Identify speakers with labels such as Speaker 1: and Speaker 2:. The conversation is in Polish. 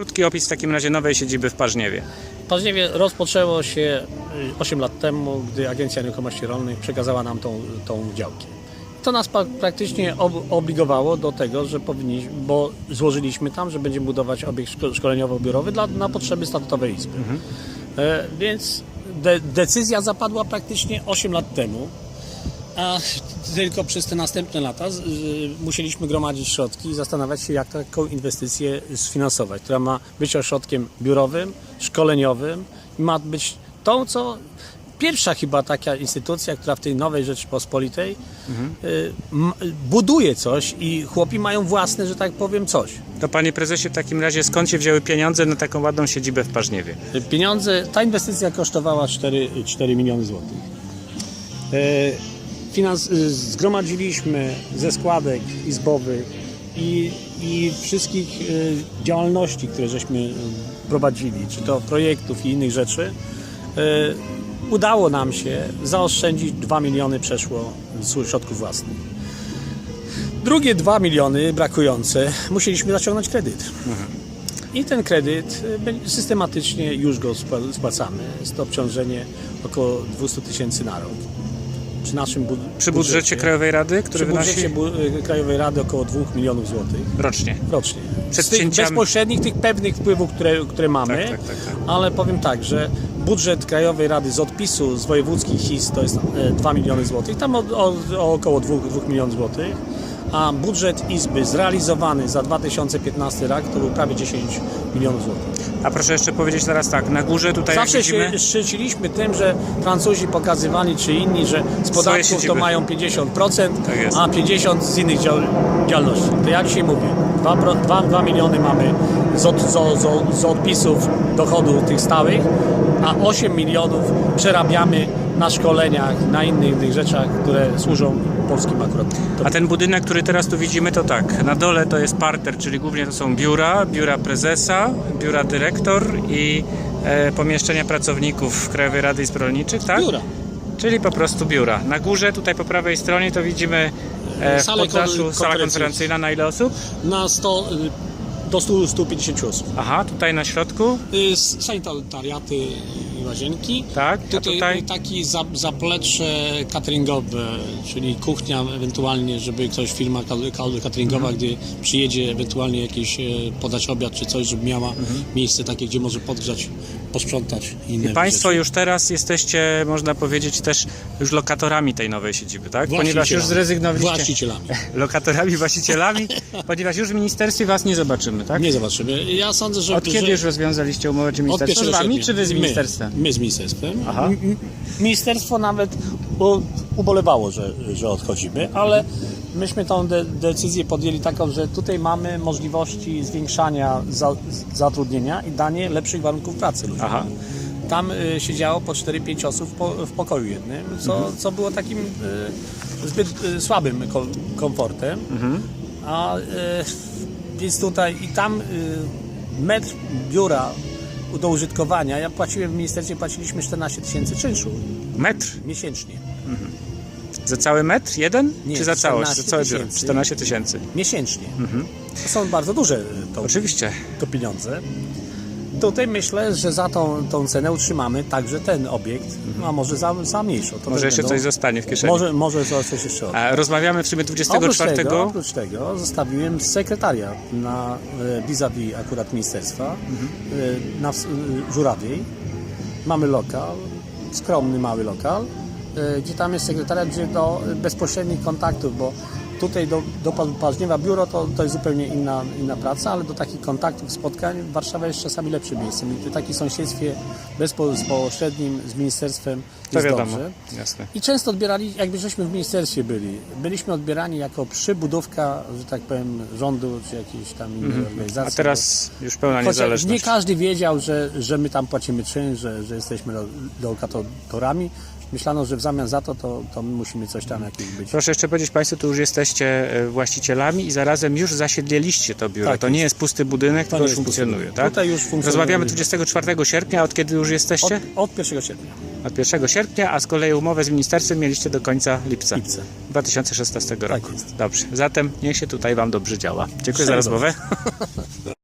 Speaker 1: Krótki opis w takim razie nowej siedziby w Parzniewie.
Speaker 2: Październie rozpoczęło się y, 8 lat temu, gdy Agencja Nieruchomości Rolnych przekazała nam tą, tą działkę. To nas praktycznie ob, obligowało do tego, że powinniśmy, bo złożyliśmy tam, że będziemy budować obiekt szko- szkoleniowo-biurowy dla, na potrzeby statutowej izby. E, więc de, decyzja zapadła praktycznie 8 lat temu, a tylko przez te następne lata y, musieliśmy gromadzić środki i zastanawiać się, jak taką inwestycję sfinansować, która ma być ośrodkiem biurowym, szkoleniowym i ma być tą, co pierwsza chyba taka instytucja, która w tej nowej Rzeczypospolitej y, m, buduje coś i chłopi mają własne, że tak powiem, coś.
Speaker 1: To panie prezesie, w takim razie skąd się wzięły pieniądze na taką ładną siedzibę w Parzniewie?
Speaker 2: Pieniądze, ta inwestycja kosztowała 4, 4 miliony złotych. E, zgromadziliśmy ze składek izbowych i, i wszystkich e, działalności, które żeśmy e, prowadzili, czy to projektów i innych rzeczy, udało nam się zaoszczędzić 2 miliony przeszło z środków własnych. Drugie 2 miliony brakujące musieliśmy zaciągnąć kredyt. I ten kredyt y, systematycznie już go spła- spłacamy. Jest to obciążenie około 200 tysięcy na rok. Przy naszym bu-
Speaker 1: Przy budżecie Krajowej Rady, który
Speaker 2: przy budżecie
Speaker 1: wynosi
Speaker 2: bu- y, Krajowej Rady około 2 milionów złotych
Speaker 1: rocznie.
Speaker 2: rocznie.
Speaker 1: Przed
Speaker 2: Z tych
Speaker 1: cięciami-
Speaker 2: bezpośrednich, tych pewnych wpływów, które, które mamy,
Speaker 1: Tak, tak, tak, tak.
Speaker 2: ale powiem tak, że budżet Krajowej Rady z odpisu z wojewódzkich HIS to jest e, 2 miliony złotych, tam o, o, o około 2, 2 milionów złotych, a budżet Izby zrealizowany za 2015 rok to był prawie 10 milionów złotych.
Speaker 1: A proszę jeszcze powiedzieć teraz tak, na górze tutaj
Speaker 2: Zawsze
Speaker 1: widzimy,
Speaker 2: się szczyciliśmy tym, że Francuzi pokazywali, czy inni, że z podatków to mają 50%,
Speaker 1: Tak
Speaker 2: a 50% z innych dział, działalności. To ja dzisiaj mówię, 2, 2, 2 miliony mamy z, od, z, z, z odpisów dochodu tych stałych, a 8 milionów przerabiamy na szkoleniach, na innych, innych rzeczach, które służą polskim akurat. To
Speaker 1: a ten budynek, który teraz tu widzimy, to tak, na dole to jest parter, czyli głównie to są biura, biura prezesa, biura dyrektor i e, pomieszczenia pracowników Krajowej Rady Izb Rolniczych, tak?
Speaker 2: biura.
Speaker 1: Czyli po prostu biura. Na górze, tutaj po prawej stronie to widzimy e, w
Speaker 2: Salę
Speaker 1: poddaszu sala
Speaker 2: konferencyjną.
Speaker 1: konferencyjna na ile osób?
Speaker 2: Na 100, y, do 100, 150 osób.
Speaker 1: Aha, tutaj na środku,
Speaker 2: Y, Sanitariaty i łazienki.
Speaker 1: tak, a
Speaker 2: Tutaj,
Speaker 1: tutaj
Speaker 2: taki za, zaplecze cateringowe, czyli kuchnia ewentualnie, żeby ktoś, firma cateringowa,
Speaker 1: Mhm.
Speaker 2: gdy przyjedzie ewentualnie jakiś e, podać obiad czy coś, żeby miała
Speaker 1: Mhm.
Speaker 2: miejsce takie, gdzie może podgrzać, posprzątać i inne
Speaker 1: Państwo
Speaker 2: rzeczy.
Speaker 1: już teraz jesteście, można powiedzieć, też już lokatorami tej nowej siedziby, tak? Ponieważ już zrezygnowaliście.
Speaker 2: Właścicielami.
Speaker 1: Lokatorami, właścicielami, ponieważ już w ministerstwie was nie zobaczymy, tak?
Speaker 2: Nie zobaczymy. Ja sądzę, że...
Speaker 1: Od kiedy
Speaker 2: że...
Speaker 1: już rozwiązaliście umowę, czy ministerstwo z
Speaker 2: 1
Speaker 1: wami, czy wy z ministerstwem?
Speaker 2: My, z ministerstwem.
Speaker 1: Aha.
Speaker 2: Ministerstwo nawet ubolewało, że, że odchodzimy, ale myśmy tą de- decyzję podjęli taką, że tutaj mamy możliwości zwiększania za, zatrudnienia i danie lepszych warunków pracy ludziom.
Speaker 1: Aha.
Speaker 2: Tam y, siedziało po 4-5 osób w, po, w pokoju jednym, co,
Speaker 1: Mhm.
Speaker 2: co było takim y, zbyt y, słabym kom, komfortem.
Speaker 1: Mhm.
Speaker 2: A y, więc tutaj i tam y, metr biura do użytkowania, ja płaciłem w ministerstwie, płaciliśmy 14 tysięcy czynszu
Speaker 1: Metr?
Speaker 2: miesięcznie.
Speaker 1: Za cały metr? Jeden?
Speaker 2: Nie,
Speaker 1: czy za całość? Za
Speaker 2: 14
Speaker 1: całe biuro?
Speaker 2: tysięcy.
Speaker 1: 14 tysięcy.
Speaker 2: Miesięcznie. To są bardzo duże y, to,
Speaker 1: Oczywiście.
Speaker 2: to pieniądze. Tutaj myślę, że za tą, tą cenę utrzymamy także ten obiekt, a może za, za mniejszą. To
Speaker 1: Może
Speaker 2: też
Speaker 1: jeszcze
Speaker 2: będą-
Speaker 1: coś zostanie w kieszeni.
Speaker 2: Może, może coś jeszcze odda.
Speaker 1: A rozmawiamy w sumie
Speaker 2: Oprócz
Speaker 1: 24.
Speaker 2: tego, oprócz tego zostawiłem sekretariat na e, vis-a-vis akurat ministerstwa e, na ws- e, Żurawiej. Mamy lokal, skromny mały lokal, e, gdzie tam jest sekretariat, gdzie do bezpośrednich kontaktów, bo tutaj do, do Pa- Paźniewa biuro to, to jest zupełnie inna, inna praca, ale do takich kontaktów, spotkań Warszawa jest czasami lepszym miejscem. I w takim sąsiedztwie bezpośrednim z ministerstwem
Speaker 1: To
Speaker 2: jest
Speaker 1: wiadomo.
Speaker 2: dobrze.
Speaker 1: Jasne.
Speaker 2: I często odbierali, jakby żeśmy w ministerstwie byli, byliśmy odbierani jako przybudówka, że tak powiem, rządu czy jakiejś tam innej organizacji.
Speaker 1: Mhm. A teraz już pełna niezależność.
Speaker 2: nie każdy wiedział, że, że my tam płacimy czyn, że, że jesteśmy lo- lokatorami. Myślano, że w zamian za to, to, to my musimy coś tam jakieś być.
Speaker 1: Proszę jeszcze powiedzieć Państwu, tu już jesteście e, właścicielami i zarazem już zasiedlieliście to biuro.
Speaker 2: Tak
Speaker 1: to nie jest pusty budynek,
Speaker 2: To nie
Speaker 1: już funkcjonuje, tak?
Speaker 2: Tutaj już funkcjonuje.
Speaker 1: Rozmawiamy 24 sierpnia, od kiedy już jesteście?
Speaker 2: Od, od 1 sierpnia.
Speaker 1: Od 1 sierpnia, a z kolei umowę z ministerstwem mieliście do końca lipca,
Speaker 2: Lipca.
Speaker 1: 2016 roku.
Speaker 2: jest.
Speaker 1: Dobrze, zatem niech się tutaj Wam dobrze działa. Dziękuję za rozmowę.